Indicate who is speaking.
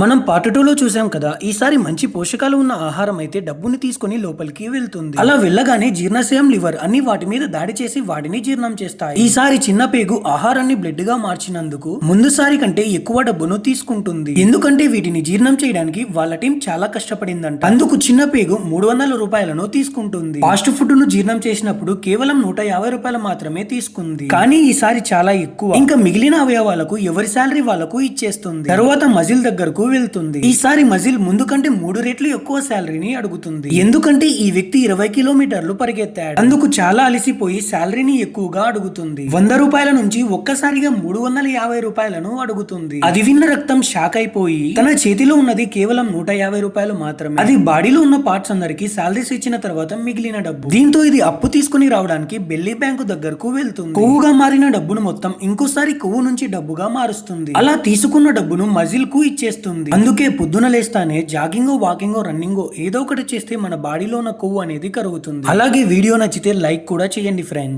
Speaker 1: మనం పార్ట్ టూలో చూసాం కదా ఈసారి మంచి పోషకాలు ఉన్న ఆహారం అయితే డబ్బుని తీసుకొని లోపలికి వెళ్తుంది. అలా వెళ్ళగానే జీర్ణశయం లివర్ అన్ని వాటి మీద దాడి చేసి వాటిని జీర్ణం చేస్తాయి. ఈసారి చిన్న పేగు ఆహారాన్ని బ్లడ్గా మార్చినందుకు ముందుసారి కంటే ఎక్కువ డబ్బును తీసుకుంటుంది. ఎందుకంటే వీటిని జీర్ణం చేయడానికి వాళ్ళ టీం చాలా కష్టపడిందంట. అందుకు చిన్న పేగు మూడు వందల రూపాయలను తీసుకుంటుంది. ఫాస్ట్ ఫుడ్ను జీర్ణం చేసినప్పుడు కేవలం నూట యాభై రూపాయలు మాత్రమే తీసుకుంది. కానీ ఈసారి చాలా ఎక్కువ. ఇంకా మిగిలిన అవయవాలకు ఎవరి శాలరీ వాళ్ళకు ఇచ్చేస్తుంది. తర్వాత మజిల్ దగ్గరకు వెళ్తుంది. ఈసారి మజిల్ ముందు కంటే మూడు రెట్లు ఎక్కువ శాలరీని అడుగుతుంది. ఎందుకంటే ఈ వ్యక్తి ఇరవై కిలోమీటర్లు పరిగెత్తాడు. అందుకు చాలా అలసిపోయి శాలరీని ఎక్కువగా అడుగుతుంది. వంద రూపాయల నుంచి ఒక్కసారిగా మూడు వందల యాభై రూపాయలను అడుగుతుంది. అది విన్న రక్తం షాక్ అయిపోయి తన చేతిలో ఉన్నది కేవలం నూట యాభై రూపాయలు మాత్రమే. అది బాడీలో ఉన్న పార్ట్స్ అందరికి శాలరీస్ ఇచ్చిన తర్వాత మిగిలిన డబ్బు. దీంతో ఇది అప్పు తీసుకుని రావడానికి బెల్లి బ్యాంకు దగ్గరకు వెళ్తుంది. కొవ్వుగా మారిన డబ్బును మొత్తం ఇంకోసారి కొవ్వు నుంచి డబ్బుగా మారుస్తుంది. అలా తీసుకున్న డబ్బును మజిల్కు ఇచ్చేస్తుంది. అందుకే పొద్దున లేస్తానే జాగింగో వాకింగో రన్నింగో ఏదో ఒకటి చేస్తే మన బాడీలో ఉన్న కొవ్వు అనేది కరుగుతుంది. అలాగే వీడియో నచ్చితే లైక్ కూడా చేయండి ఫ్రెండ్స్.